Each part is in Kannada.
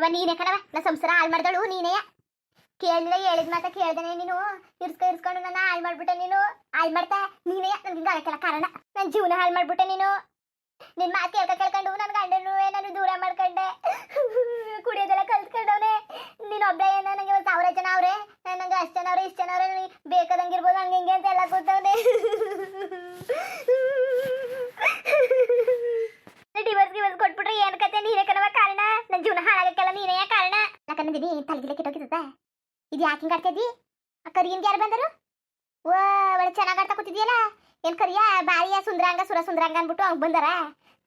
ಅವ ನೀನೇ ಕಣವ ನಾ ಸಂಸಾರ ಹಾಳು ಮಾಡ್ದಳು, ನೀನೇ. ಕೇಳಿದ್ರೆ ಹೇಳಿದ ಮಾತ ಕೇಳ್ದೇನೆ ನೀನು. ಇರ್ಸ್ಕೊ ಇರ್ಸ್ಕೊಂಡು ನನ್ನ ಹಾಳು ಮಾಡ್ಬಿಟ್ಟೆ ನೀನು. ಹಾಳು ಮಾಡ್ತಾ ನೀನೇ, ನನ್ಗೆ ಕಾರಣ. ನನ್ನ ಜೀವನ ಹಾಳು ಮಾಡ್ಬಿಟ್ಟೆ ನೀನು. ನಿನ್ ಮಾತು ಕೇಳ್ಕ, ಕೇಳ್ಕೊಂಡು ನನ್ನ ಗಂಡನು ನಾನು ದೂರ ಮಾಡ್ಕೊಂಡೆ ಕುಡಿಯೋದೆಲ್ಲ ಕಲ್ತ್ಕೊಂಡವ್ನೆ ನೀನ್ ಒಬ್ಬ ಏನ ನಂಗೆ ಒಂದು ಸಾವಿರ ಜನ ಅವ್ರೆ ನಂಗೆ ಅಷ್ಟು ಜನ ಅವ್ರೆ ಇಷ್ಟು ಜನ ಅವ್ರೆ ನೀ ಬೇಕಾದಂಗಿರ್ಬೋದು ಹಂಗೆ ಹಿಂಗೆ ಅಂತ ಎಲ್ಲ ಕೂತವ್ನೆ ಡಿವರ್ಸ್ ಗಿವರ್ಸ್ ಕೊಟ್ಬಿಟ್ರೆ ಏನ್ ಕತೆ ನೀನೇ ಕಣವ ಕಾರಣ ನನ್ನ ಜೀವನ ಹಾಳಾಗಕ್ಕೆಲ್ಲ ನೀನೇ ಕಾರಣ ಯಾಕಂದಿದ್ದೀನಿ ತಲೆಗಿಲೆ ಕೆಟ್ಟೋಗಿದ್ದ ಇದು ಯಾಕೆ ಹಿಂಗೆ ಆಡ್ತಾ ಇದ್ದಿ ಆ ಕರಿಯಿಂದ ಯಾರು ಬಂದರು? ಓ, ಒಳ್ಳೆ ಚೆನ್ನಾಗಿ ಆಡ್ತಾ ಕೂತಿದ್ಯಲ್ಲ? ಏನ್ ಕರಿಯ? ಬಾರಿಯ ಸುಂದ್ರಾಂಗ, ಸುರ ಸುಂದ್ರಾಂಗ ಅಂದ್ಬಿಟ್ಟು ಅವ್ನು ಬಂದಾರ.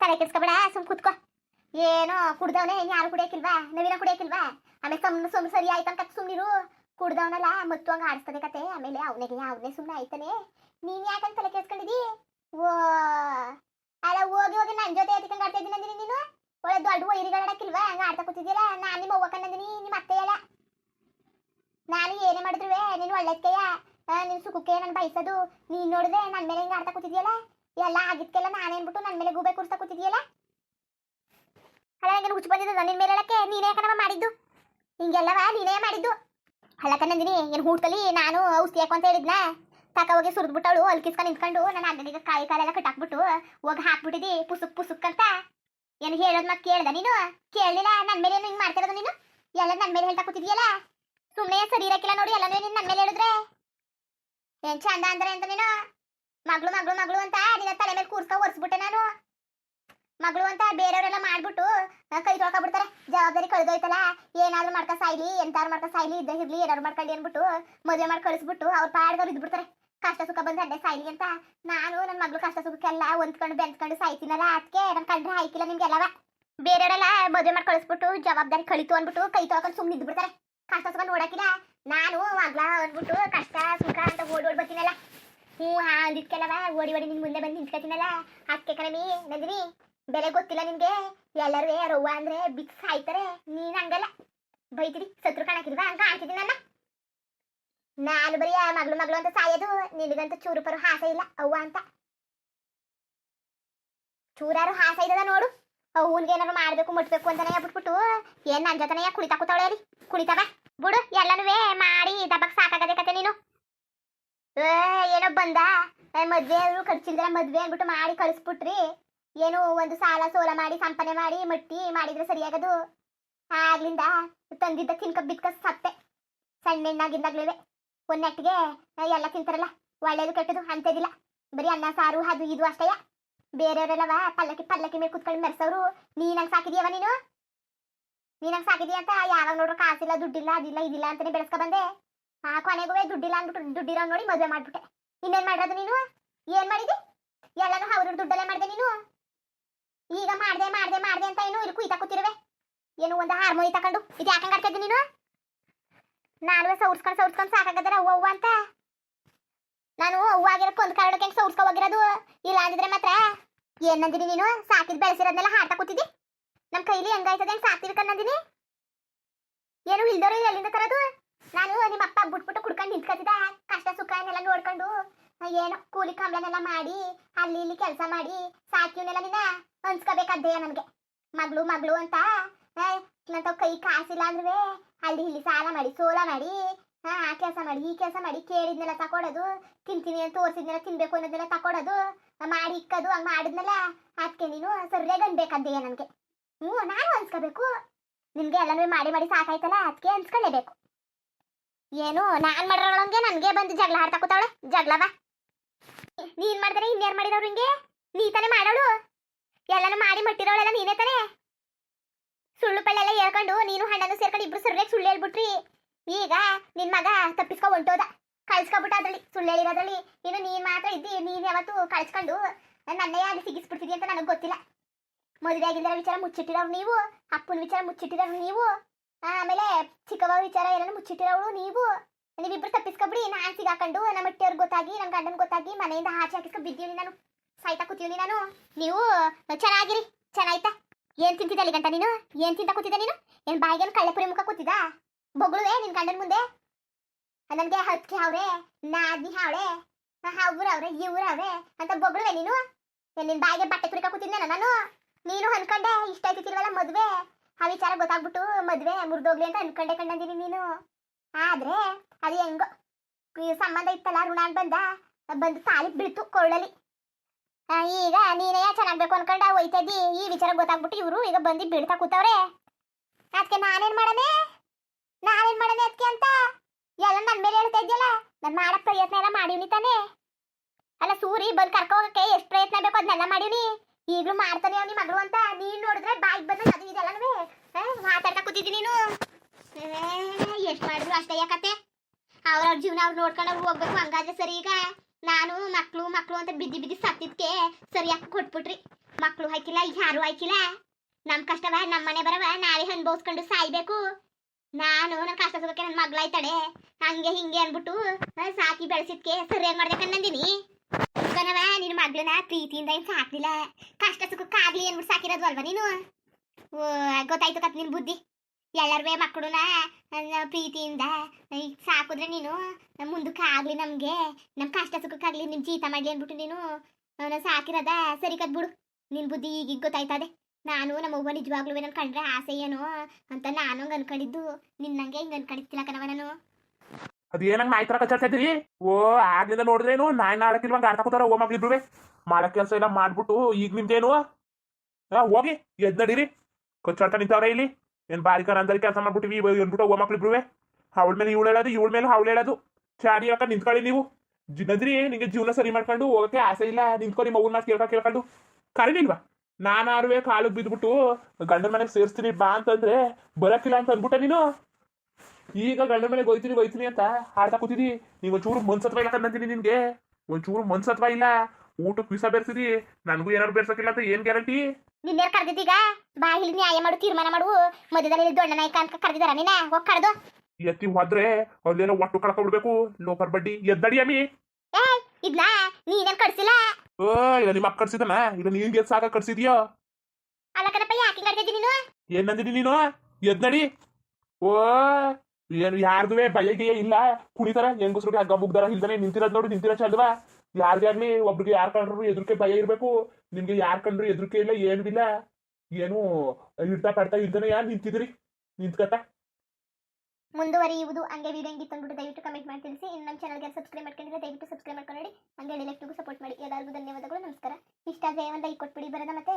ತಲೆ ಕೆಡ್ಸ್ಕೊಬೇಡ, ಸುಮ್ ಕುತ್ಕೊ. ಏನೋ ಕುಡ್ದವನೇ ಏನು ಯಾರು ಕುಡಿಯಕ್ಕಿಲ್ವಾ? ನವೀನ ಕುಡಿಯಕ್ಕಿಲ್ವಾ? ಆಮೇಲೆ ಸಮ್, ಸುಮ್ ಸರಿ ಆಯ್ತಂತ ಸುಮ್ನಿರು ಕುಡ್ದವನಲ್ಲ ಮತ್ತು ಹಂಗ ಆಡಿಸ್ತದೆ ಕತೆ. ಆಮೇಲೆ ಅವನಿಗೆ, ಅವನೇ ಸುಮ್ಮನೆ ಆಯ್ತಾನೆ. ನೀನು ಯಾಕಂತ ತಲೆ ಕೆಡ್ಸ್ಕೊಂಡಿದ್ದಿ? ಓ, ಅಲ್ಲ, ಹೋಗಿ ಹೋಗಿ ನನ್ನ ಜೊತೆ ಎತ್ಕೊಂಡು ಆಡ್ತಾ ಇದ್ದೀನಿ ಅಂದಿನಿ ನೀನು ಒಳ್ಳೆ ದೊಡ್ಡ ವೈರಿಗಳಾಡಕ್ಕಿಲ್ವಾ ಹಂಗ ಆಡ್ತಾ ಕೂತಿದ್ಯಲ್ಲ ನಾನು ನಿಮ್ಮ ಅವ್ವ ಕಂದಿನಿ ನಿಮ್ಮ ಅತ್ತೆ ಅಲ್ಲ ನಾನು ಏನೇ ಮಾಡಿದ್ರುವೆ, ನೀನು ಒಳ್ಳೆದ್ಕೆಯ ನಿನ್ ಸುಖಕ್ಕೆ ನಾನು ಬಯಸೋದು. ನೀನ್ ನೋಡಿದ್ರೆ ನನ್ನ ಮೇಲೆ ಹಿಂಗ ಆಡ್ತಾ ಕೂತಿದ್ಯಲ್ಲ? ಎಲ್ಲ ಆಗಿದ್ಕೆಲ್ಲ ನಾನೇನ್ಬಿಟ್ಟು ನನ್ನ ಮೇಲೆ ಗೂಬೆ ಕೂರ್ಸ್ತಾ ಕೂತಿದ್ಯಲ್ಲ? ಅಲ್ಲ ನಂಗೆ ಹುಚ್ಚು ಬಂದಿದ್ದು ಮೇಲೆ ಹೇಳಕ್ಕೆ? ನೀನೇ ಯಾಕನವ ಮಾಡಿದ್ದು? ಹಿಂಗೆಲ್ಲವ, ನೀನೇ ಮಾಡಿದ್ದು. ಅಲ್ಲ ನಂದಿನಿ ಏನು ಹೂಡ್ಕಲಿ ನಾನು ಔಷಧಿ ಯಾಕೋ ಅಂತ ಹೇಳಿದ್ನ? ತಕ ಹೋಗಿ ಸುರಿದ್ಬಿಟ್ಟವಳು, ಅಲ್ಕಿಸ್ಕೊಂಡ್ ನಿಂತ್ಕೊಂಡು, ನನ್ನ ಅಣ್ಣನಿಗೆ ಕಾಯಿ ಕಾಲೆಲ್ಲ ಕಟ್ಟಾಕ್ಬಿಟ್ಟು, ಹೋಗಿ ಹಾಕ್ಬಿಟ್ಟಿದಿ ಪುಸುಕ್ ಪುಸುಕ್ ಅಂತ. ಏನು ಹೇಳೋದ್ ಮತ್ತೆ ಕೇಳ್ದ ನೀನು? ಕೇಳಲಿಲ್ಲ? ನನ್ನ ಮೇಲೆ ಏನು ಹಿಂಗ್ ಮಾಡ್ತಿರೋದು ನೀನು? ಎಲ್ಲ ನನ್ನ ಮೇಲೆ ಹೇಳ್ತಾ ಕೂತಿದ್ಯಲ್ಲ? ಸುಮ್ಮನೆ ಸರಿ ಇರಕ್ಕಿಲ್ಲ ನೋಡಿ ಎಲ್ಲ ನೀನು ನನ್ನ ಮೇಲೆ ಹೇಳಿದ್ರೆ? ಏನ್ ಚಂದ ಅಂದ್ರೆ ಅಂತ ನೀನು? ಮಗಳು ಮಗಳು ಮಗಳು ಅಂತ ನಿನ್ನ ತಲೆ ಮೇಲೆ ಕೂರ್ಸ್ಕೊ ಒರ್ಸ್ಬಿಟ್ಟೆ ನಾನು. ಮಗಳು ಅಂತ ಬೇರೆಯವರೆಲ್ಲ ಮಾಡ್ಬಿಟ್ಟು ಕೈ ತೊಳ್ಕೊಬಿಡ್ತಾರೆ ಜವಾಬ್ದಾರಿ ಕಳೆದೋಯ್ತಲ್ಲ? ಏನಾದ್ರು ಮಾಡ್ಕೊ ಸಾಯ್ಲಿ ಎಂತಾರು ಮಾಡ್ಕೊ ಸಾಯ್ಲಿ, ಇದ್ದ ಇರ್ಲಿ, ಏನಾದ್ರು ಮಾಡ್ಕೊಳ್ಳಿ ಅಂದ್ಬಿಟ್ಟು ಮದುವೆ ಮಾಡಿ ಕಳಿಸ್ಬಿಟ್ಟು ಅವ್ರ ಪಾಡ್ದವ್ರು ಇದ್ಬಿಡ್ತಾರೆ. ಕಷ್ಟ ಸುಖ ಬಂದು ಅಡ್ಡೆ ಸಾಯ್ಲಿ ಅಂತ. ನಾನು ನನ್ನ ಮಗಳು ಕಷ್ಟ ಸುಖಕ್ಕೆಲ್ಲ ಹೊಂದ್ಕೊಂಡು ಬೆಂದ್ಕೊಂಡು ಸಾಯ್ತೀನಲ್ಲ ಅದಕ್ಕೆ ನನ್ನ ಕಂಡ್ರೆ ಆಯ್ಕಿಲ್ಲ ನಿಮ್ಗೆಲ್ಲವ ಬೇರೆಯವರೆಲ್ಲ ಮದುವೆ ಮಾಡಿ ಕಳಿಸ್ಬಿಟ್ಟು ಜವಾಬ್ದಾರಿ ಕಳಿತು ಅಂದ್ಬಿಟ್ಟು ಕೈ ತೊಳ್ಕೊಂಡು ಸುಮ್ಮನೆ ಇದ್ಬಿಡ್ತಾರೆ ಕಷ್ಟ ಸುಖ ನೋಡಕ್ಕಿಲ್ಲ ನಾನು ಮಗ್ಲ ಅಂದ್ಬಿಟ್ಟು ಕಷ್ಟ ಸುಖ ಅಂತ ಓಡಿ ಓಡಿ ಬರ್ತೀನಲ್ಲ. ಹ್ಞೂ, ಹಾ, ಅಂದಿದ್ಕೆಲ್ಲವ, ಓಡಿ ಓಡಿ ನಿನ್ ಮುಂದೆ ಬಂದು ನಿಂತ್ಕೊತೀನಲ್ಲ. ಅದಕ್ಕೆ ಕಣಮಿ, ನಂದಿನಿ, ಬೆಲೆ ಗೊತ್ತಿಲ್ಲ ನಿನ್ಗೆ ಎಲ್ಲರೂ ರವ್ವ ಅಂದ್ರೆ ಬಿತ್ ಸಾಯ್ತಾರೆ, ನೀನು ಹಂಗಲ್ಲ. ಬೈತಿರಿ ಸತ್ರು ಕಾಣಕ್ಕಿಲ್ವಾ ಹಂಗ ನನ್ನ. ನಾನು ಬರೀ ಮಗಳು ಮಗಳು ಅಂತ ಸಾಯೋದು, ನಿನಗಂತ ಚೂರು ಪರು ಹಾಸ ಇಲ್ಲ, ಅವ್ವ ಅಂತ. ಚೂರಾರು ಹಾಸ ಇದ್ದದ ನೋಡು. ಏನಾರು ಮಾಡಬೇಕು, ಮುಟ್ಬೇಕು ಅಂತಾನೆ ಬಿಟ್ಬಿಟ್ಟು ಏನ್ ನನ್ ಯಾ ಕುಳಿತಾ ಕೂತಾವಳೆ ಅಲ್ಲಿ? ಕುಳಿತಾವ ಬಿಡು ಎಲ್ಲನೂ ಮಾಡಿ ದಬ್ಬಕ್ ಸಾಕಾಗದೆ ಕತೆ ನೀನು. ಏನೋ ಬಂದ? ಮದ್ವೆ ಅವರು ಖರ್ಚಿಲ್ದ್ರ ಮದ್ವೆ ಅಂದ್ಬಿಟ್ಟು ಮಾಡಿ ಕಳಿಸ್ಬಿಟ್ರಿ. ಏನು ಒಂದು ಸಾಲ ಸೋಲ ಮಾಡಿ ಸಂಪನೆ ಮಾಡಿ, ಮಟ್ಟಿ ಮಾಡಿದ್ರೆ ಸರಿಯಾಗದು. ಆಗ್ಲಿಂದ ತಂದಿದ್ದ ತಿನ್ಕ ಬಿತ್ಕ ಸತ್ತೆ. ಸಣ್ಣ ಹೆಣ್ಣಾಗಿದ್ದಾಗ್ಲೇವೆ ಒಂದ್ ನೆಟ್ಟಿಗೆ ಎಲ್ಲ ತಿಂತಾರಲ್ಲ, ಒಳ್ಳೇದು ಕೆಟ್ಟದು ಅಂತದಿಲ್ಲ ಬರೀ ಅನ್ನ, ಸಾರು, ಅದು, ಇದು ಅಷ್ಟೇ ಬೇರೆಯವರೆಲ್ಲವ, ಪಲ್ಲಕ್ಕಿ ಪಲ್ಲಕ್ಕಿ ಮೇಲೆ ಕುತ್ಕೊಂಡು ಮೆರೆಸೋರು ನೀನಂಗೆ ಸಾಕಿದೀಯವ ನೀನು? ನೀನಂಗೆ ಸಾಕಿದೀಯ ಅಂತ ಯಾವಾಗ ನೋಡ್ರು ಕಾಸಿಲ್ಲ, ದುಡ್ಡಿಲ್ಲ, ಅದಿಲ್ಲ, ಇದಿಲ್ಲ ಅಂತಾನೆ ಬೆಳೆಸ್ಕೊ ಬಂದೆ. ಆ ಕೊನೆಗೂ ದುಡ್ಡಿಲ್ಲ ಅಂದ್ಬಿಟ್ಟು ದುಡ್ಡಿರೋ ನೋಡಿ ಮದುವೆ ಮಾಡ್ಬಿಟ್ಟೆ. ಇನ್ನೇನ್ ಮಾಡೋದು ನೀನು? ಏನ್ ಮಾಡಿದಿ? ಎಲ್ಲಾನು ಅವ್ರ ದುಡ್ಡಲ್ಲೇ ಮಾಡ್ದೆ ನೀನು? ಈಗ ಮಾಡ್ದೆ ಮಾಡ್ದೆ ಮಾಡ್ದೆ ಅಂತ ಏನು ಇಲ್ಲಿ ಕುಯ್ತಾ ಕೂತಿರುವೆ? ಏನು ಒಂದು ಹಾರ್ಮೋನಿ ತಕೊಂಡು? ಇದು ಯಾಕಂಗೆ ನೀನು? ನಾನು ಸೌರ್ಸ್ಕೊಂಡು ಸೌರ್ಸ್ಕೊಂಡು ಸಾಕಾಗದರ ಅವ್ವ ಅವ್ವ ಅಂತ? ನಾನು ಅವ್ವ ಆಗಿರೋ ಒಂದು ಕಾರಣಕ್ಕೆ ಹೆಂಗ್ ಸೌರ್ಸ್ಕೊ ಹೋಗಿರೋದು? ಇಲ್ಲ ಅಂದಿದ್ರೆ ಮಾತ್ರ ಏನ್ ನಂದಿನಿ ನೀನು? ಸಾಕಿದ್ ಬೆಳೆಸಿರೋದ್ನೆಲ್ಲ ಹಾಡ್ತಾ ಕೂತಿದ್ದಿ? ನಮ್ಮ ಕೈಲಿ ಹೆಂಗಾಯ್ತದೆ ಹೆಂಗ್ ಸಾಕ್ತೀವಿ ಕಣ್ಣಂದಿನಿ ಏನು ಇಲ್ದೋರು ಎಲ್ಲಿಂದ ತರೋದು? ನಾನು ನಿಮ್ಮ ಅಪ್ಪ ಬಿಟ್ಬಿಟ್ಟು ಕುಡ್ಕೊಂಡು ನಿಂತ್ಕೊತಿದ್ದ. ಕಷ್ಟ ಸುಖ ಏನೆಲ್ಲ ನೋಡ್ಕೊಂಡು ಏನು ಕೂಲಿ ಕಂಬಳನೆಲ್ಲ ಮಾಡಿ, ಅಲ್ಲಿ ಇಲ್ಲಿ ಕೆಲಸ ಮಾಡಿ, ಸಾಕಿವ್ನೆಲ್ಲ ನಿನ್ನ ಅನ್ಸ್ಕೋಬೇಕಾದ್ದೆ ನನಗೆ? ಮಗಳು ಮಗಳು ಅಂತ? ಏ ನಂತ ಕೈ ಕಾಸಿಲ್ಲ ಅಂದ್ರೆ ಅಲ್ಲಿ ಇಲ್ಲಿ ಸಾಲ ಮಾಡಿ, ಸೋಲ ಮಾಡಿ, ಹಾ, ಆ ಕೆಲಸ ಮಾಡಿ, ಈ ಕೆಲಸ ಮಾಡಿ ಕೇಳಿದ್ನೆಲ್ಲ ತಕೊಡೋದು, ತಿಂತೀನಿ ಅಂತ ತೋರಿಸಿದ್ನೆಲ್ಲ ತಿನ್ಬೇಕು ಅನ್ನೋದನ್ನೆಲ್ಲ ತಕೊಡೋದು, ಮಾಡಿ ಇಕ್ಕದು, ಹಂಗ್ ಮಾಡಿದ್ನೆಲ್ಲ ಅದಕ್ಕೆ ನೀನು ಸರಿಯಾಗಿ ಅನ್ಬೇಕಂತೀಯ ನನಗೆ. ಹ್ಞೂ, ನಾನು ಅನ್ಸ್ಕೋಬೇಕು. ನಿಮ್ಗೆ ಎಲ್ಲನೂ ಮಾಡಿ ಮಾಡಿ ಸಾಕಾಯ್ತಲ್ಲ ಅದಕ್ಕೆ ಅನ್ಸ್ಕೊಳ್ಳೇಬೇಕು ಏನು, ನಾನು ಮಾಡಿರೋಳಂಗೆ ನನಗೆ ಬಂದು ಜಗಳ ಆಡ್ತಾ ಜಗಳ ಬಾ. ನೀನು ಮಾಡಿದ್ರೆ ಇನ್ಯಾರು ಮಾಡಿದವ್ರು ಹಿಂಗೆ? ನೀ ತಾನೇ ಮಾಡೋಳು? ಎಲ್ಲನೂ ಮಾಡಿ ಮಟ್ಟಿರೋಳೆಲ್ಲ ನೀನೇ ತಾನೇ? ಸುಳ್ಳು ಪಳ್ಳೆಲ್ಲ ಹೇಳ್ಕೊಂಡು ನೀನು ಹಣ್ಣನ್ನು ಸೇರ್ಕೊಂಡು ಇಬ್ರು ಸರಿಯಾಗಿ ಸುಳ್ಳು ಹೇಳ್ಬಿಟ್ರಿ. ಈಗ ನಿನ್ ಮಗ ತಪ್ಪಿಸ್ಕೊ ಹೊಂಟೋದ ಕಳ್ಸ್ಕೊಬಿಟ್ಟ ಅದ್ರಲ್ಲಿ, ಸುಳ್ಳು ಹೇಳಿರೋದ್ರಲ್ಲಿ. ಇನ್ನು ನೀನ್ ಮಾತ್ರ ಇದ್ದಿ, ನೀನ್ ಯಾವತ್ತು ಕಳ್ಸ್ಕೊಂಡು ನನ್ನಯ್ಯ ಅಲ್ಲಿ ಸಿಗಿಸ್ಬಿಡ್ತಿದ್ದಿ ಅಂತ ನನಗೆ ಗೊತ್ತಿಲ್ಲ. ಮದುವೆ ಆಗಿದ್ದರ ವಿಚಾರ ಮುಚ್ಚಿಟ್ಟಿರೋರು ನೀವು, ಅಪ್ಪನ ವಿಚಾರ ಮುಚ್ಚಿಟ್ಟಿರೋರು ನೀವು, ಆಮೇಲೆ ಚಿಕ್ಕವ ವಿಚಾರ ಏನಾದ್ರು ಮುಚ್ಚಿಟ್ಟಿರೋಳು ನೀವು. ನೀವಿಬ್ರು ತಪ್ಪಿಸ್ಕೊಬಿಡಿ, ನಾನ್ ಸಿಗಾಕೊಂಡು ನಮ್ಮ ಅಟ್ಟಿಯವ್ರಿಗೆ ಗೊತ್ತಾಗಿ, ನಮ್ಮ ಗಂಡನ್ ಗೊತ್ತಾಗಿ ಮನೆಯಿಂದ ಆಚೆ ಹಾಕಿಸ್ಕೊಂಡು ಬಿದ್ದೀವಿ ನಾನು. ಸಾಯ್ತಾ ಕೂತೀವಿ ನಾನು. ನೀವು ಚೆನ್ನಾಗಿರಿ. ಚೆನ್ನಾಯ್ತಾ? ಏನ್ ತಿಂತಿದ್ದ ಅಲ್ಲಿ ಗಂಟ ನೀನು? ಏನ್ ತಿಂತ ಕೂತಿದ್ದ ನೀನು? ಏನ್ ಬಾಯಿಗೆ ಕಳ್ಳೆಪುರಿ ಮುಖ ಕೂತಿದ್ದ? ಬೊಗಳುವೆ ನಿನ್ ಗಂಡನ ಮುಂದೆ? ನನ್ಗೆ ಹಕ್ಕಿ ಹಾವ್ರೆ ನಾದಿ ಹಾವ್ಳೆ ಅವ್ರ ಅವ್ರೆ ಇವ್ರ ಅವ್ರೆ ಅಂತ ಬೊಗಳುವೆ ನೀನು? ಏನ್ ನಿನ್ ಬಾಯಿಗೆ ಬಟ್ಟೆ ಕುರಿಕ ಕೂತಿದ್ದೆ ನಾನು? ನೀನು ಅನ್ಕೊಂಡೆ, ಇಷ್ಟ ಆಯ್ತಿಲ್ವಲ್ಲ ಮದ್ವೆ? ಆ ವಿಚಾರ ಗೊತ್ತಾಗ್ಬಿಟ್ಟು ಮದ್ವೆ ಮುರಿದೋಗ್ಲಿ ಅಂತ ಅನ್ಕೊಂಡೆ ಕಂಡಂದಿನಿ ನೀನು. ಆದ್ರೆ ಅದು ಹೆಂಗೋ ಸಂಬಂಧ ಇತ್ತಲ್ಲ ಋಣ ಬಂದ, ಬಂದು ತಾಳಿ ಬೀಳ್ತು ಕೊಳ್ಳಲಿ ಈಗ ನೀನೇ ಚೆನ್ನಾಗ್ಬೇಕು ಅನ್ಕೊಂಡ ಹೋಯ್ತದಿ ಈ ವಿಚಾರ ಗೊತ್ತಾಗ್ಬಿಟ್ಟು ಇವರು ಈಗ ಬಂದು ಬೀಳ್ತಾ ಕೂತವ್ರೆ. ಅದಕ್ಕೆ ನಾನೇನ್ ಮಾಡನೆ ನಾನೇನ್ ಮಾಡನೆ ಅದಕ್ಕೆ ಅಂತ? ಎಲ್ಲ ನನ್ನ ಮೇಲೆ ಹೇಳ್ತಾ ಇದ್ಯಲ್ಲ? ನಾನು ಮಾಡೋ ಪ್ರಯತ್ನ ಎಲ್ಲ ಮಾಡಿವ್ನಿ ತಾನೇ. ಅಲ್ಲ, ಸೂರಿ, ಬಂದು ಕರ್ಕೋಗಕ್ಕೆ ಎಷ್ಟು ಪ್ರಯತ್ನ ಬೇಕು ಅದನ್ನೆಲ್ಲ ಮಾಡಿವ್ನಿ. ಈಗಲೂ ಮಾಡ್ತಾನೆ ಅವ್ನಿ ಮಗಳು ಅಂತ. ನೀನ್ ನೋಡಿದ್ರೆ ಬಾಯಿಗೆ ಬಂದ ಅದು ಇದೆಲ್ಲನೂ ಮಾತಾಡ್ತಾ ಕೂತಿದ್ದೀನಿ ನೀನು. ಎಷ್ಟು ಮಾಡಿದ್ರು ಅಷ್ಟೇ ಯಾಕತ್ತೆ ಅವ್ರವ್ರ ಜೀವನ ಅವ್ರು ನೋಡ್ಕೊಂಡು ಹೋಗ್ಬೇಕು. ಹಂಗಾದ್ರೆ ಸರಿ ಈಗ. ನಾನು ಮಕ್ಕಳು ಮಕ್ಕಳು ಅಂತ ಬಿದ್ದಿ ಬಿದ್ದಿ ಸತ್ತಿದ್ಕೆ ಸರಿಯಾಗಿ ಕೊಟ್ಬಿಟ್ರಿ. ಮಕ್ಕಳು ಹಾಕಿಲ್ಲ, ಯಾರು ಹಾಕಿಲ್ಲ? ನಮ್ ಕಷ್ಟವ ನಮ್ಮ ಮನೆ ಬರವ ನಾವೇ ಅನ್ಭವಿಸ್ಕೊಂಡು ಸಾಯ್ಬೇಕು. ನಾನು ನನ್ನ ಕಷ್ಟ ಸುಖಕ್ಕೆ ನನ್ನ ಮಗಳಾಯ್ತಾಳೆ. ಹಂಗೆ ಹಿಂಗೆ ಅನ್ಬಿಟ್ಟು ಸಾಕಿ ಬೆಳೆಸಿದ್ಕೆ ಸರಿಯಾಗಿ ಮಾಡ್ಬೇಕನ್ನಂದಿನಿ ಕಣವ ನಿನ್ನ ಮಗಳನ್ನ ಪ್ರೀತಿಯಿಂದ ಏನು ಸಾಕ್ಲಿಲ್ಲ. ಕಷ್ಟ ಸುಖಕ್ಕಾಗ್ಲಿ ಅನ್ಬಿಟ್ಟು ಸಾಕಿರೋದು ಅಲ್ವಾ ನೀನು? ಓ, ಗೊತ್ತಾಯ್ತು ಕತ್ ನಿನ್ ಬುದ್ಧಿ. ಎಲ್ಲರೂ ಮಕ್ಕಳನ್ನ ಪ್ರೀತಿಯಿಂದ ಈಗ ಸಾಕಿದ್ರೆ ನೀನು ಮುಂದಕ್ಕೆ ಆಗಲಿ ನಮಗೆ ನಮ್ಮ ಕಷ್ಟ ಸುಖಕ್ಕಾಗಲಿ ನಿಮ್ಮ ಜೀತ ಮಾಡಿ ಅಂದ್ಬಿಟ್ಟು ನೀನು ಅವನ ಸಾಕಿರೋದ ಸರಿ ಕದ್ ಬಿಡು ನಿನ್ ಬುದ್ಧಿ ಈಗೀಗ ಗೊತ್ತಾಯ್ತದೆ. ನಾನು ನಮ್ಮ ಅವ್ವ ನಿಜವಾಗ್ಲೂ ನನ್ನ ಕಂಡ್ರೆ ಆಸೆ ಏನು ಅಂತ ನಾನು ಹಂಗೆ ಅನ್ಕೊಂಡಿದ್ದು. ನಿನ್ನಂಗೆ ಹಿಂಗೆ ಅನ್ಕೊಂಡಿತ್ತಿಲ್ಲ ಕಣವ ನಾನು? ಅದೇನಂಗ್ ನಾಯಿ ತರ ಕಚ್ಚಾಡ್ತಾ ಇದ್ರಿ ಓ, ಆಗ್ಲಿಂದ ನೋಡಿದ್ರೇನು ನಾಯಿ ನಾಡಕ್ಕಿಲ್ವಂಗ ಆಡ್ತಾ ಕೂತಾರ ಓ ಮಗ್ಳಿಬ್ರುವೆ ಮಾಡೋ ಕೆಲಸ ಎಲ್ಲ ಮಾಡ್ಬಿಟ್ಟು ಈಗ ನಿಮ್ದೇನು? ಹೋಗಿ, ಎದ್ ನಡೀರಿ. ಕಚ್ಚಾಡ್ತಾ ನಿಂತವ್ರೆ ಇಲ್ಲಿ. ಏನ್ ಬಾರಿಕರ ಅಂದ್ರೆ ಕೆಲಸ ಮಾಡ್ಬಿಟ್ಟಿವಿ ಅಂದ್ಬಿಟ್ಟು ಓ ಮಕ್ಳಿಬ್ರುವೆ ಅವಳ ಮೇಲೆ ಇವಳು ಹೇಳೋದು, ಇವಳ ಮೇಲೆ ಅವಳು ಹೇಳೋದು. ಚಾಡಿ ಹಾಕ ನಿಂತ್ಕೊಳ್ಳಿ ನೀವು. ನದ್ರಿ ನಿಂಗೆ ಜೀವನ ಸರಿ ಮಾಡ್ಕೊಂಡು ಹೋಗಕ್ಕೆ ಆಸೆ ಇಲ್ಲ, ನಿಂತ್ಕೊ ನಿಮ್ಮ ಮಾತು ಕೇಳ್ಕ ಕೇಳ್ಕೊಂಡು. ಕರೀಲಿಲ್ವಾ? ನಾನಾರುವೆ ಕಾಲಿಗೆ ಬಿದ್ಬಿಟ್ಟು ಗಂಡನ ಮನೆಗೆ ಸೇರಿಸ್ತೀನಿ ಬಾ ಅಂತಂದ್ರೆ ಬರಕ್ಕಿಲ್ಲ ಅಂತ ಅಂದ್ಬಿಟ್ಟ ನೀನು? ಈಗ ಗಂಡನ ಮನೆಗೆ ಹೋಯ್ತೀನಿ ಹೋಯ್ತೀನಿ ಅಂತ ಹಾಡ್ತಾ ಕೂತಿದಿ. ನೀವು ಒಂಚೂರು ಮನ್ಸತ್ವ ಇಲ್ಲ ಕಂದಂತೀನಿ ನಿನ್ಗೆ. ಒಂಚೂರು ಮನ್ಸತ್ವ ಇಲ್ಲ. ಊಟಕ್ಕೆ ವಿಸ ಬೆರ್ಸಿದಿ ನನಗೂ ಏನಾರು ಬೆರ್ಸಕ್ಕಿಲ್ಲ ಅಂತ ಏನ್ ಗ್ಯಾರಂಟಿ? ನಿನ್ನೇರ್ ಕರ್ದಿದ್ದೀಗ ಇಲ್ಲಿ ನ್ಯಾಯ ಮಾಡು ತೀರ್ಮಾನ ಮಾಡು. ಮಧ್ಯದಲ್ಲಿ ದೊಡ್ಡ ನಾಯಕ ಅಂತ ಕರ್ದಿದಾರ ನೀನ ಹೋಗ್ ಕರ್ದು. ಎತ್ತಿ ಹೋದ್ರೆ ಅಲ್ಲೇನೋ ಒಟ್ಟು ಕಳ್ಕೊಂಡ್ಬಿಡ್ಬೇಕು ಲೋಕರ್ ಬಡ್ಡಿ ಎದ್ದಡಿ ಅಮ್ಮಿ ಇದ್ನ? ನೀನೇನ್ ಕಡ್ಸಿಲ್ಲ ಓ ಇಲ್ಲ ನಿಮ್ಮ ಅಕ್ಕ ಕಡ್ಸಿದನ ಇಲ್ಲ ನೀನ್ ಗೆದ್ ಸಾಕ ಕಡ್ಸಿದ್ಯೋ ಅಲ್ಲ ಕಣಪ್ಪ ಯಾಕೆ ಕಡ್ದಿದ್ದಿ ನೀನು? ಏನ್ ನಂದಿದಿ ನೀನು? ಎದ್ದಡಿ. ಓ ಏನು ಯಾರ್ದುವೆ ಬಯಗೆ ಇಲ್ಲ. ಕುಣಿತಾರ ಹೆಂಗಸ್ರಿಗೆ ಹಗ್ಗ ಮುಗ್ದಾರ ಇಲ್ದಾನೆ ನಿಂತಿರೋದ್ ನೋಡಿ ನಿಂತಿರೋ ಚಲ್ವಾ ಯಾರ್ದೇ ಆಗ್ಲಿ ಒಬ್ರಿಗೆ ಯಾರ್ ಕಂಡ್ರು ಎದುರಿಕೆ ಭಯ ಇರ್ಬೇಕು, ನಿಮ್ಗೆ ಯಾರ್ ಕಂಡ್ರು ಎದುರಿಕೆ ಇಲ್ಲ, ಏನು ಇಲ್ಲ. ಏನು ಇಡ್ತಾ ಪಡ್ತಾ ಇಲ್ದಾನೆ ಯಾರು ನಿಂತಿದ್ರಿ ನಿಂತ್ಕತ್ತ ಮುಂದುವರಿಯುವುದು ಹಂಗೆ ವಿಡಿಯೋ ಹೆಂಗಿತ್ತು ಅಂದ್ಬಿಟ್ಟು ದಯವಿಟ್ಟು ಕಮೆಂಟ್ ಮಾಡಿ ತಿಳಿಸಿ. ಇನ್ನು ನಮ್ಮ ಚಾನಲ್ಗೆ ಸಬ್ಸ್ಕ್ರೈಬ್ ಮಾಡ್ಕೊಂಡಿದ್ರೆ ದಯವಿಟ್ಟು ಸಬ್ಸ್ಕ್ರೈಬ್ ಮಾಡ್ಕೊಂಡು ಹಂಗೆ ಡಿಲೆಕ್ಟಿಗೂ ಸಪೋರ್ಟ್ ಮಾಡಿ. ಎಲ್ಲರಿಗೂ ಧನ್ಯವಾದಗಳು, ನಮಸ್ಕಾರ. ಇಷ್ಟ ಜಯವಂತ ಲೈಕ್ ಕೊಟ್ಬಿಡಿ. ಬರೋದ ಮತ್ತೆ.